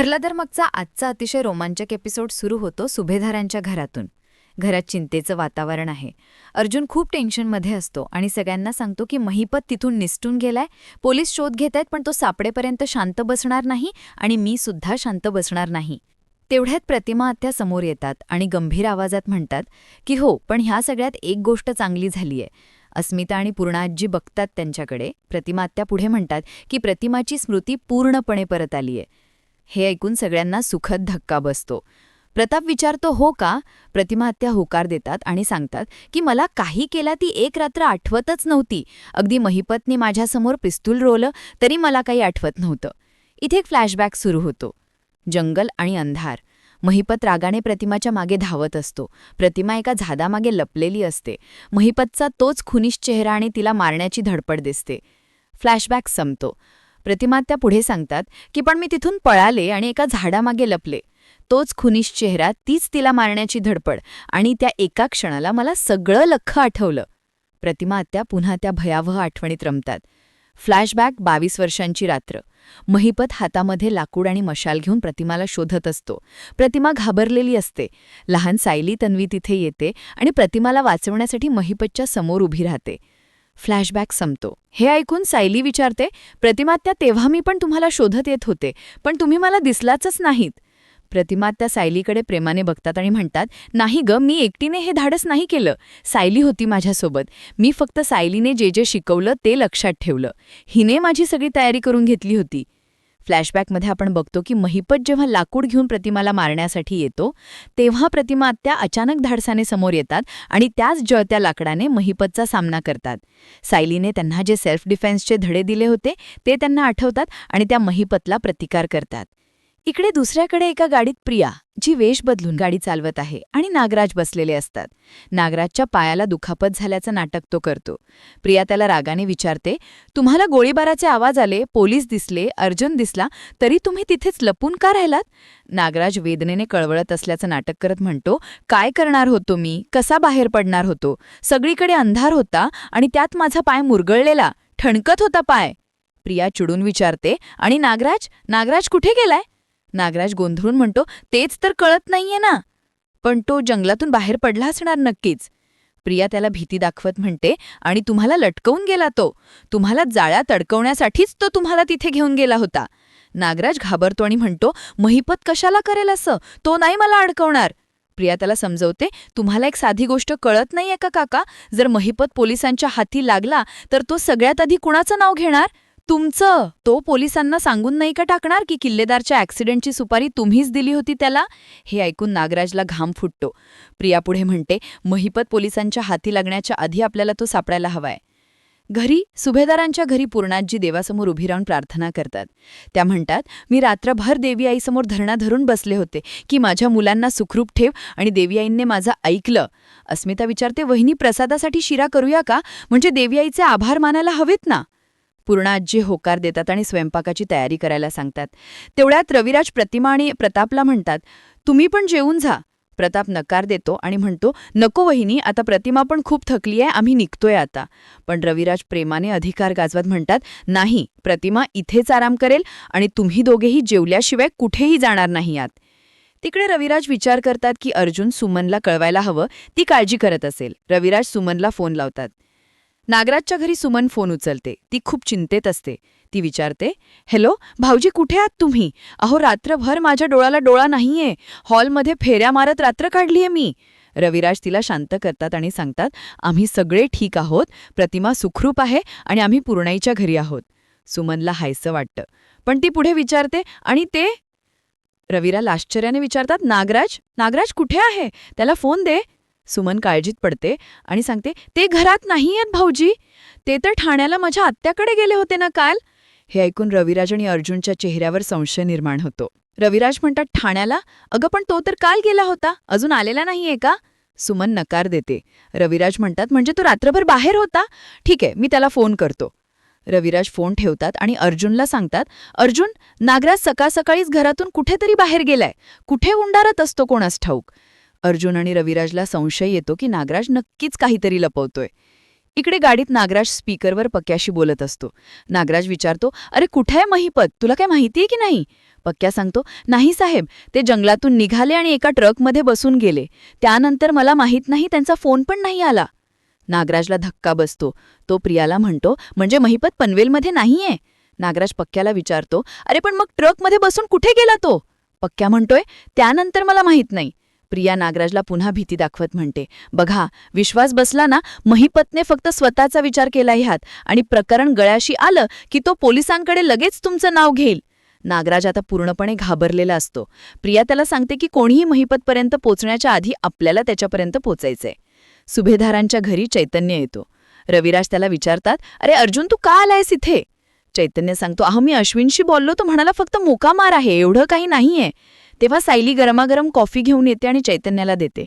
ठरलं तर मगचा आजचा अतिशय रोमांचक एपिसोड सुरू होतो सुभेदारांच्या घरातून. घरात चिंतेचं वातावरण आहे. अर्जुन खूप टेन्शनमध्ये असतो आणि सगळ्यांना सांगतो की महिपत तिथून निसटून गेलाय. पोलीस शोध घेत आहेत पण तो सापडेपर्यंत शांत बसणार नाही आणि मी सुद्धा शांत बसणार नाही. तेवढ्यात प्रतिमा आत्या समोर येतात आणि गंभीर आवाजात म्हणतात की हो पण ह्या सगळ्यात एक गोष्ट चांगली झालीय. अस्मिता आणि पूर्णाजी बघतात त्यांच्याकडे. प्रतिमा आत्या पुढे म्हणतात की प्रतिमाची स्मृती पूर्णपणे परत आलीय. हे ऐकून सगळ्यांना सुखद धक्का बसतो. प्रताप विचारतो हो का? प्रतिमात्या होकार देतात आणि सांगतात की मला काही केला ती एक रात्र आठवतच नव्हती. अगदी महिपतने माझ्यासमोर पिस्तूल रोवलं तरी मला काही आठवत नव्हतं. इथे एक फ्लॅशबॅक सुरू होतो. जंगल आणि अंधार. महिपत रागाने प्रतिमाच्या मागे धावत असतो. प्रतिमा एका झादामागे लपलेली असते. महिपतचा तोच खुनिश चेहरा आणि तिला मारण्याची धडपड दिसते. फ्लॅशबॅक संपतो. प्रतिमा त्या पुढे सांगतात की पण मी तिथून पळाले आणि एका झाडामागे लपले. तोच खुनीश चेहरा तीच तिला मारण्याची धडपड आणि त्या एका क्षणाला मला सगळं लख्ख आठवलं. प्रतिमा आत्या पुन्हा त्या भयावह आठवणीत रमतात. फ्लॅशबॅक बावीस वर्षांची रात्र. महिपत हातामध्ये लाकूड आणि मशाल घेऊन प्रतिमाला शोधत असतो. प्रतिमा घाबरलेली असते. लहान सायली तन्वी तिथे येते आणि प्रतिमाला वाचवण्यासाठी महिपतच्या समोर उभी राहते. फ्लॅशबॅक संपतो. हे ऐकून सायली विचारते प्रतिमात्या तेव्हा मी पण तुम्हाला शोधत येत होते पण तुम्ही मला दिसलाच नाहीत. प्रतिमात्या सायलीकडे प्रेमाने बघतात आणि म्हणतात नाही ग मी एकटीने हे धाडस नाही केलं. सायली होती माझ्यासोबत. मी फक्त सायलीने जे जे शिकवलं ते लक्षात ठेवलं. हिने माझी सगळी तयारी करून घेतली होती. फ्लॅशबॅकमध्ये आपण बघतो की महिपत जेव्हा लाकूड घेऊन प्रतिमाला मारण्यासाठी येतो तेव्हा प्रतिमा आत्या अचानक धाडसाने समोर येतात आणि त्याच जळत्या लाकडाने महिपतचा सामना करतात. सायलीने त्यांना जे सेल्फ डिफेन्सचे धडे दिले होते ते त्यांना आठवतात आणि त्या महिपतला प्रतिकार करतात. इकडे दुसऱ्याकडे एका गाडीत प्रिया जी वेश बदलून गाडी चालवत आहे आणि नागराज बसलेले असतात. नागराजच्या पायाला दुखापत झाल्याचं नाटक तो करतो. प्रिया त्याला रागाने विचारते तुम्हाला गोळीबाराचे आवाज आले पोलीस दिसले अर्जुन दिसला तरी तुम्ही तिथेच लपून का राहिलात? नागराज वेदनेने कळवळत असल्याचं नाटक करत म्हणतो काय करणार होतो मी? कसा बाहेर पडणार होतो? सगळीकडे अंधार होता आणि त्यात माझा पाय मुरगळलेला. ठणकत होता पाय. प्रिया चिडून विचारते आणि नागराज? नागराज कुठे गेलाय? नागराज गोंधळून म्हणतो तेच तर कळत नाहीये ना. पण तो जंगलातून बाहेर पडला असणार नक्कीच. प्रिया त्याला भीती दाखवत म्हणते आणि तुम्हाला लटकवून गेला तो. तुम्हाला जाळ्या तडकवण्यासाठीच तो तुम्हाला तिथे घेऊन गेला होता. नागराज घाबरतो आणि म्हणतो महिपत कशाला करेल असं? तो नाही मला अडकवणार. प्रिया त्याला समजवते तुम्हाला एक साधी गोष्ट कळत नाहीये का काका? जर महिपत पोलिसांच्या हाती लागला तर तो सगळ्यात आधी कुणाचं नाव घेणार? तुमचं? तो पोलिसांना सांगून नाही का टाकणार की किल्लेदारच्या ॲक्सिडेंटची सुपारी तुम्हीच दिली होती त्याला? हे ऐकून नागराजला घाम फुटतो. प्रिया पुढे म्हणते महिपत पोलिसांच्या हाती लागण्याच्या आधी आपल्याला तो सापडायला हवाय. घरी सुभेदारांच्या घरी पूर्णाजी देवासमोर उभी राहून प्रार्थना करतात. त्या म्हणतात मी रात्रभर देवी आईसमोर धरणा धरून बसले होते की माझ्या मुलांना सुखरूप ठेव आणि देवी आईंनी माझं ऐकलं. अस्मिता विचारते वहिनी प्रसादासाठी शिरा करूया का? म्हणजे देवी आईचे आभार मानायला हवेत ना? पूर्णाजी होकार देतात आणि स्वयंपाकाची तयारी करायला सांगतात. तेवढ्यात रविराज प्रतिमा आणि प्रतापला म्हणतात तुम्ही पण जेवून जा. प्रताप नकार देतो आणि म्हणतो नको वहिनी आता प्रतिमा पण खूप थकली आहे आम्ही निघतोय आता. पण रविराज प्रेमाने अधिकार गाजवत म्हणतात नाही प्रतिमा इथेच आराम करेल आणि तुम्ही दोघेही जेवल्याशिवाय कुठेही जाणार नाही आत. तिकडे रविराज विचार करतात की अर्जुन सुमनला कळवायला हवं ती काळजी करत असेल. रविराज सुमनला फोन लावतात. नागराजच्या घरी सुमन फोन उचलते. ती खूप चिंतेत असते. ती विचारते हॅलो भाऊजी कुठे आहात तुम्ही? अहो रात्रभर माझ्या डोळ्याला डोळा नाहीये. हॉलमध्ये फेऱ्या मारत रात्र काढलीये मी. रविराज तिला शांत करतात आणि सांगतात आम्ही सगळे ठीक आहोत. प्रतिमा सुखरूप आहे आणि आम्ही पूर्णाईच्या घरी आहोत. सुमनला हायसं वाटतं. पण ती पुढे विचारते आणि ते? रवीराला आश्चर्याने विचारतात नागराज? नागराज कुठे आहे? त्याला फोन दे. सुमन काळजीत पडते आणि सांगते ते घरात नाही आहेत भाऊजी. ते तर ठाण्याला माझ्या आत्याकडे गेले होते ना काल. हे ऐकून रविराज आणि अर्जुनच्या चेहऱ्यावर संशय निर्माण होतो. रविराज म्हणतात ठाण्याला? अगं पण तो तर काल गेला होता. अजून आलेला नाहीये का? सुमन नकार देते. रविराज म्हणतात म्हणजे तो रात्रभर बाहेर होता? ठीक आहे मी त्याला फोन करतो. रविराज फोन ठेवतात आणि अर्जुनला सांगतात अर्जुन नागराज सकाळ सकाळीच घरातून कुठेतरी बाहेर गेलाय. कुठे उंडारत असतो कोणास ठाऊक? अर्जुन आणि रविराजला संशय येतो की नागराज नक्कीच काहीतरी लपवतोय. इकडे गाडीत नागराज स्पीकरवर पक्क्याशी बोलत असतो. नागराज विचारतो अरे कुठे आहे महिपत? तुला काय माहितीये की नाही? पक्क्या सांगतो नाही साहेब ते जंगलातून निघाले आणि एका ट्रकमध्ये बसून गेले. त्यानंतर मला माहीत नाही त्यांचा फोन पण नाही आला. नागराजला धक्का बसतो. तो प्रियाला म्हणतो म्हणजे महिपत पनवेलमध्ये नाहीये? नागराज पक्क्याला विचारतो अरे पण मग ट्रकमध्ये बसून कुठे गेला तो? पक्क्या म्हणतोय त्यानंतर मला माहीत नाही. प्रिया नागराजला पुन्हा भीती दाखवत म्हणते बघा विश्वास बसला ना महिपतने फक्त स्वतःचा विचार केला ह्यात आणि प्रकरण गळ्याशी आलं की तो पोलिसांकडे लगेच तुमचं नाव घेईल. नागराज आता पूर्णपणे घाबरलेला असतो. प्रिया त्याला सांगते की कोणीही महिपतपर्यंत पोचण्याच्या आधी आपल्याला त्याच्यापर्यंत पोचायचंय. सुभेदारांच्या घरी चैतन्य येतो. रविराज त्याला विचारतात अरे अर्जुन तू का आलायस इथे? चैतन्य सांगतो अहो मी अश्विनशी बोललो तो म्हणाला फक्त मुकामार आहे एवढं काही नाहीये. तेव्हा सायली गरमागरम कॉफी घेऊन येते आणि चैतन्याला देते.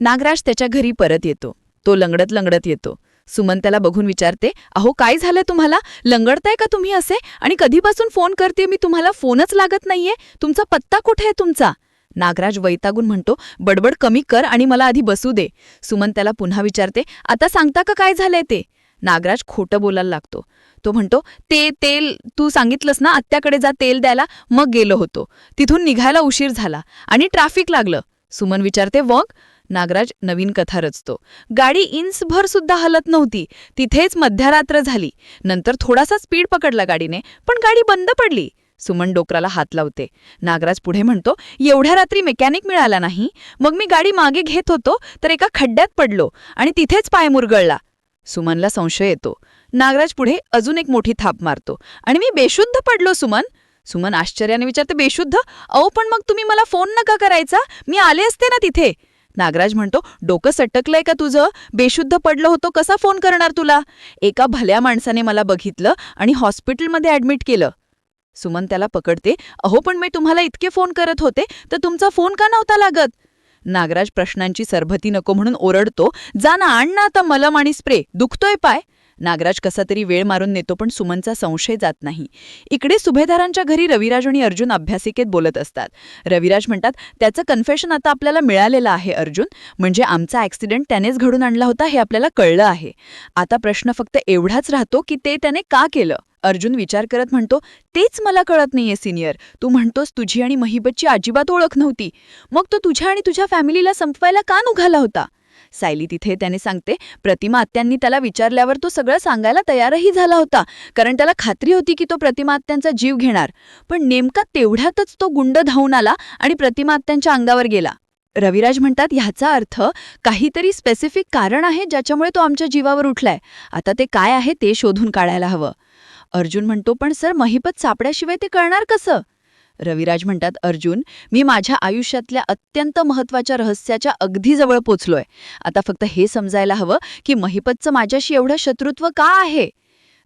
नागराज त्याच्या घरी परत येतो. तो लंगडत लंगडत येतो. सुमन त्याला बघून विचारते अहो काय झालंय तुम्हाला? लंगडताय का तुम्ही असे? आणि कधीपासून फोन करते मी तुम्हाला फोनच लागत नाहीये. तुमचा पत्ता कुठे आहे तुमचा? नागराज वैतागून म्हणतो बडबड कमी कर आणि मला आधी बसू दे. सुमन त्याला पुन्हा विचारते आता सांगता का काय झालंय ते? नागराज खोटं बोलायला लागतो. तो म्हणतो ते तेल तू सांगितलंस ना आत्याकडे जा तेल द्यायला. मग गेलो होतो. तिथून निघायला उशीर झाला आणि ट्रॅफिक लागलं. सुमन विचारते वग? नागराज नवीन कथा रचतो. गाडी इंचभर सुद्धा हलत नव्हती. तिथेच मध्यरात्र झाली. नंतर थोडासा स्पीड पकडला गाडीने पण गाडी बंद पडली. सुमन डोकराला हात लावते. नागराज पुढे म्हणतो एवढ्या रात्री मेकॅनिक मिळाला नाही. मग मी गाडी मागे घेत होतो तर एका खड्ड्यात पडलो आणि तिथेच पाय मुरगळला. सुमनला संशय येतो. नागराज पुढे अजून एक मोठी थाप मारतो. आणि मी बेशुद्ध पडलो सुमन? सुमन आश्चर्याने विचारते बेशुद्ध? अहो पण मग तुम्ही मला फोन नका करायचा? मी आले असते ना तिथे. नागराज म्हणतो डोकं सटकलंय का तुझं? बेशुद्ध पडलं होतं कसा फोन करणार तुला? एका भल्या माणसाने मला बघितलं आणि हॉस्पिटलमध्ये ॲडमिट केलं. सुमन त्याला पकडते अहो पण मी तुम्हाला इतके फोन करत होते तर तुमचा फोन का नव्हता लागत? नागराज प्रश्नांची सरभती नको म्हणून ओरडतो. जा ना आण ना आता मलम आणि स्प्रे. दुखतोय पाय. नागराज कसा तरी वेळ मारून नेतो पण सुमनचा संशय जात नाही. इकडे सुभेदारांच्या घरी रविराज आणि अर्जुन अभ्यासिकेत बोलत असतात. रविराज म्हणतात त्याचं कन्फेशन आता आपल्याला मिळालेलं आहे अर्जुन. म्हणजे आमचा ॲक्सिडेंट त्यानेच घडून आणला होता हे आपल्याला कळलं आहे. आता प्रश्न फक्त एवढाच राहतो की ते त्याने का केलं? अर्जुन विचार करत म्हणतो तेच मला कळत नाहीये सिनियर तू म्हणतोस तुझी आणि महिबतची अजिबात ओळख नव्हती. मग तो तुझ्या आणि तुझ्या फॅमिलीला संपवायला का नुघाला होता? सायली तिथे त्याने सांगते प्रतिमा आत्यांनी त्याला विचारल्यावर तो सगळं सांगायला तयारही झाला होता कारण त्याला खात्री होती की तो प्रतिमा आत्यांचा जीव घेणार. पण नेमका तेवढ्यातच तो गुंड धावून आला आणि प्रतिमा आत्यांच्या अंगावर गेला. रविराज म्हणतात ह्याचा अर्थ काहीतरी स्पेसिफिक कारण आहे ज्याच्यामुळे तो आमच्या जीवावर उठलाय. आता ते काय आहे ते शोधून काढायला हवं. अर्जुन म्हणतो पण सर महिपत सापड्याशिवाय ते कळणार कसं? रविराज म्हणतात अर्जुन मी माझ्या आयुष्यातल्या अत्यंत महत्त्वाच्या रहस्याच्या अगदी जवळ पोचलोय. आता फक्त हे समजायला हवं की महिपतचं माझ्याशी एवढं शत्रुत्व का आहे?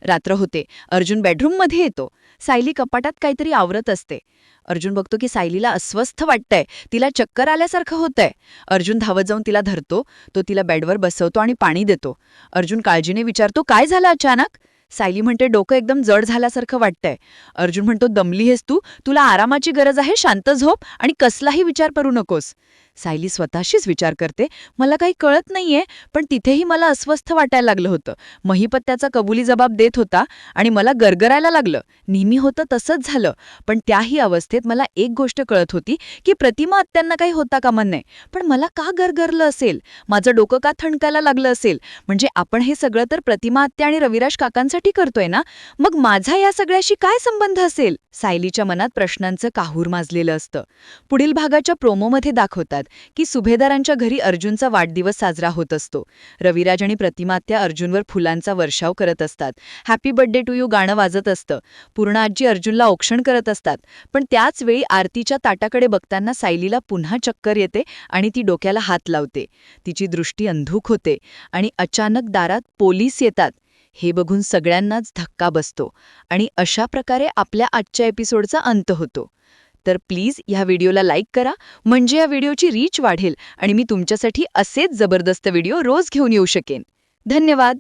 रात्र होते. अर्जुन बेडरूममध्ये येतो. सायली कपाटात काहीतरी आवरत असते. अर्जुन बघतो की सायलीला अस्वस्थ वाटतंय. तिला चक्कर आल्यासारखं होतंय. अर्जुन धावत जाऊन तिला धरतो. तो तिला बेडवर बसवतो आणि पाणी देतो. अर्जुन काळजीने विचारतो काय झालं अचानक? सायली म्हणते डोकं एकदम जड झाल्यासारखं वाटतंय. अर्जुन म्हणतो दमली हेस तू. तुला आरामाची गरज आहे. शांत झोप आणि कसलाही विचार करू नकोस. सायली स्वतःशीच विचार करते. मला काही कळत नाहीये पण तिथेही मला अस्वस्थ वाटायला लागलं होतं. महिपत त्याचा कबुली जबाब देत होता आणि मला गरगरायला लागलं. नेहमी होतं तसंच झालं पण त्याही अवस्थेत मला एक गोष्ट कळत होती की प्रतिमा अत्यांना काही होता कामा नाही पण मला का गरगरलं असेल? माझं डोकं का थणकायला लागलं असेल? म्हणजे आपण हे सगळं तर प्रतिमा आत्या आणि रविराज काकांसाठी करतोय ना? मग माझा या सगळ्याशी काय संबंध असेल? सायलीच्या मनात प्रश्नांचं काहूर माजलेलं असतं. पुढील भागाच्या प्रोमोमध्ये दाखवतात. की सुभेदारांच्या घरी अर्जुनचा वाढदिवस साजरा होत असतो. रविराज आणि प्रतिमात्या अर्जुनवर फुलांचा वर्षाव करत असतात. हॅपी बर्थडे टू यू गाणं वाजत असतं. पूर्ण आजी अर्जुनला औक्षण करत असतात. पण त्याच वेळी आरतीच्या ताटाकडे बघताना सायलीला पुन्हा चक्कर येते आणि ती डोक्याला हात लावते. तिची दृष्टी अंधूक होते आणि अचानक दारात पोलीस येतात. हे बघून सगळ्यांनाच धक्का बसतो आणि अशा प्रकारे आपल्या आजच्या एपिसोडचा अंत होतो. तर प्लीज ह्या व्हिडिओला लाईक करा म्हणजे या व्हिडिओची रीच वाढेल आणि मी तुमच्यासाठी असेच जबरदस्त व्हिडिओ रोज घेऊन येऊ शकेन. धन्यवाद!